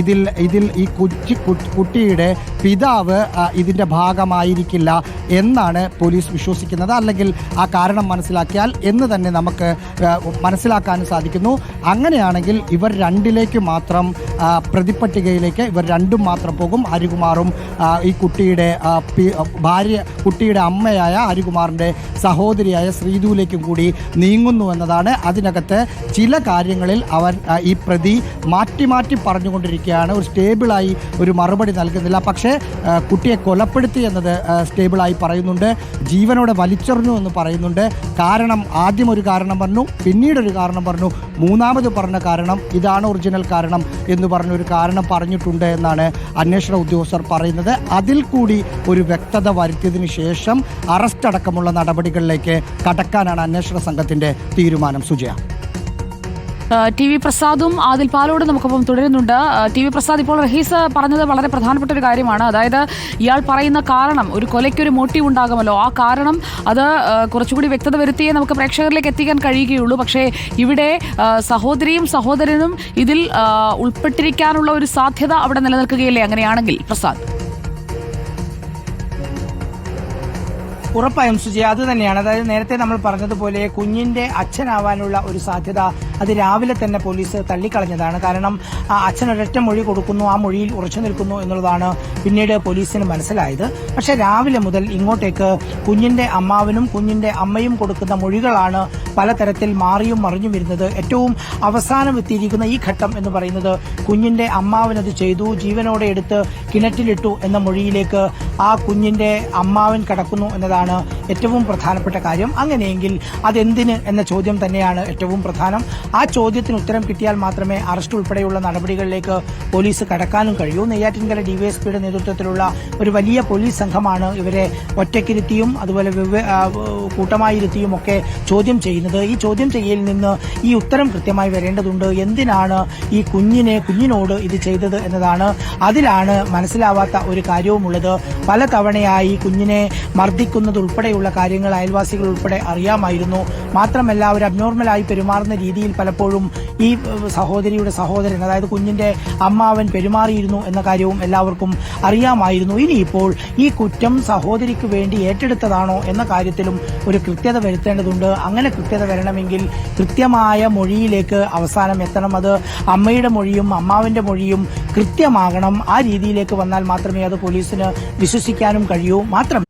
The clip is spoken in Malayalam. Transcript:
ഇതിൽ ഇതിൽ ഈ കൊച്ചു കുട്ടിയുടെ പിതാവ് ഇതിന്റെ ഭാഗമായിരിക്കില്ല എന്നാണ് പോലീസ് വിശ്വസിക്കുന്നത്. അല്ലെങ്കിൽ ആ കാരണം മനസ്സിലാക്കിയാൽ എന്ന് തന്നെ നമുക്ക് മനസ്സിലാക്കാനും സാധിക്കുന്നു. അങ്ങനെയാണെങ്കിൽ ഇവർ രണ്ടിലേക്ക് മാത്രം പ്രതിപ്പട്ടികയിലേക്ക് ഇവർ രണ്ടും മാത്രം പോകും. ഹരികുമാറും ഈ കുട്ടിയുടെ ഭാര്യ കുട്ടിയുടെ അമ്മയായ ഹരികുമാറിന്റെ സഹോദരിയായ ശ്രീധുവിലേക്കും കൂടി നീങ്ങുന്നു എന്നതാണ്. അതിനകത്ത് ചില കാര്യങ്ങളിൽ അവൻ ആ, ഈ പ്രതി മാറ്റി മാറ്റി പറഞ്ഞുകൊണ്ടിരിക്കുകയാണ് ഒരു സ്റ്റേബിളായി ഒരു മറുപടി നൽകുന്നില്ല. പക്ഷേ കുട്ടിയെ കൊലപ്പെടുത്തി എന്നത് സ്റ്റേബിളായി പറയുന്നുണ്ട്. ജീവനോടെ വലിച്ചെറിഞ്ഞു എന്ന് പറയുന്നുണ്ട്. കാരണം ആദ്യം ഒരു കാരണം പറഞ്ഞു പിന്നീട് ഒരു കാരണം പറഞ്ഞു. മൂന്നാമത് പറഞ്ഞ കാരണം ഇതാണ് ഒറിജിനൽ കാരണം എന്ന് പറഞ്ഞൊരു കാരണം പറഞ്ഞിട്ടുണ്ട് എന്നാണ് അന്വേഷണ ഉദ്യോഗസ്ഥർ പറയുന്നത്. അതിൽ കൂടി ഒരു വ്യക്തത വരുത്തിയതിനു ശേഷം അറസ്റ്റ് അടക്കമുള്ള നടപടികളിലേക്ക് കടക്കാനാണ് അന്വേഷണ സംഘത്തിന്റെ തീരുമാനം. സുജയ. ടി വി പ്രസാദും ആദിൽ പാലോട് നമുക്കൊപ്പം തുടരുന്നുണ്ട്. ടി വി പ്രസാദ് ഇപ്പോൾ റഹീസ് പറഞ്ഞത് വളരെ പ്രധാനപ്പെട്ട ഒരു കാര്യമാണ്. അതായത് ഇയാൾ പറയുന്ന കാരണം ഒരു കൊലയ്ക്കൊരു മോട്ടീവ് ഉണ്ടാകുമല്ലോ. ആ കാരണം അത് കുറച്ചുകൂടി വ്യക്തത വരുത്തിയേ നമുക്ക് പ്രേക്ഷകരിലേക്ക് എത്തിക്കാൻ കഴിയുകയുള്ളൂ. പക്ഷേ ഇവിടെ സഹോദരിയും സഹോദരനും ഇതിൽ ഉൾപ്പെട്ടിരിക്കാനുള്ള ഒരു സാധ്യത അവിടെ നിലനിൽക്കുകയില്ലേ അങ്ങനെയാണെങ്കിൽ പ്രസാദ്? ഉറപ്പായും സുജയ അത് തന്നെയാണ്. അതായത് നേരത്തെ നമ്മൾ പറഞ്ഞതുപോലെ കുഞ്ഞിന്റെ അച്ഛനാവാനുള്ള ഒരു സാധ്യത അത് രാവിലെ തന്നെ പോലീസ് തള്ളിക്കളഞ്ഞതാണ്. കാരണം അച്ഛൻ ഒരൊറ്റ മൊഴി കൊടുക്കുന്നു ആ മൊഴിയിൽ ഉറച്ചു നിൽക്കുന്നു എന്നുള്ളതാണ് പിന്നീട് പോലീസിന് മനസ്സിലായത്. പക്ഷെ രാവിലെ മുതൽ ഇങ്ങോട്ടേക്ക് കുഞ്ഞിന്റെ അമ്മാവനും കുഞ്ഞിന്റെ അമ്മയും കൊടുക്കുന്ന മൊഴികളാണ് പലതരത്തിൽ മാറിയും മറിഞ്ഞും വരുന്നത്. ഏറ്റവും അവസാനം എത്തിയിരിക്കുന്ന ഈ ഘട്ടം എന്ന് പറയുന്നത് കുഞ്ഞിന്റെ അമ്മാവനത് ചെയ്തു ജീവനോടെ എടുത്ത് കിണറ്റിലിട്ടു എന്ന മൊഴിയിലേക്ക് ആ കുഞ്ഞിന്റെ അമ്മാവൻ കടക്കുന്നു എന്നതാണ്. ഏറ്റവും പ്രധാനപ്പെട്ട കാര്യം. അങ്ങനെയെങ്കിൽ അതെന്തിന് എന്ന ചോദ്യം തന്നെയാണ് ഏറ്റവും പ്രധാനം. ആ ചോദ്യത്തിന് ഉത്തരം കിട്ടിയാൽ മാത്രമേ അറസ്റ്റ് ഉൾപ്പെടെയുള്ള നടപടികളിലേക്ക് പോലീസ് കടക്കാനും കഴിയൂ. നെയ്യാറ്റിൻകര ഡിവൈഎസ്പിയുടെ നേതൃത്വത്തിലുള്ള ഒരു വലിയ പോലീസ് സംഘമാണ് ഇവരെ ഒറ്റയ്ക്കിരുത്തിയും അതുപോലെ കൂട്ടമായിരുത്തിയും ഒക്കെ ചോദ്യം ചെയ്യുന്നത്. ഈ ചോദ്യം ചെയ്യലിൽ നിന്ന് ഈ ഉത്തരം കൃത്യമായി വരേണ്ടതുണ്ട്. എന്തിനാണ് ഈ കുഞ്ഞിനെ കുഞ്ഞിനോട് ഇത് ചെയ്തത് എന്നതാണ് അതിലാണ് മനസ്സിലാവാത്ത ഒരു കാര്യവുമുള്ളത്. പല തവണയായി കുഞ്ഞിനെ മർദ്ദിക്കുന്നത് ഉൾപ്പെടെയുള്ള കാര്യങ്ങൾ അയൽവാസികൾ ഉൾപ്പെടെ അറിയാമായിരുന്നു. മാത്രമല്ല അവർ അബ്നോർമലായി പെരുമാറുന്ന രീതിയിൽ പലപ്പോഴും ഈ സഹോദരിയുടെ സഹോദരൻ അതായത് കുഞ്ഞിന്റെ അമ്മാവൻ പെരുമാറിയിരുന്നു എന്ന കാര്യവും എല്ലാവർക്കും അറിയാമായിരുന്നു. ഇനിയിപ്പോൾ ഈ കുറ്റം സഹോദരിക്ക് വേണ്ടി ഏറ്റെടുത്തതാണോ എന്ന കാര്യത്തിലും ഒരു കൃത്യത വരുത്തേണ്ടതുണ്ട്. അങ്ങനെ കൃത്യത വരണമെങ്കിൽ കൃത്യമായ മൊഴിയിലേക്ക് അവസാനം എത്തണം. അത് അമ്മയുടെ മൊഴിയും അമ്മാവന്റെ മൊഴിയും കൃത്യമാകണം. ആ രീതിയിലേക്ക് വന്നാൽ മാത്രമേ അത് പോലീസിന് വിശ്വസിക്കാനും കഴിയൂ. മാത്രം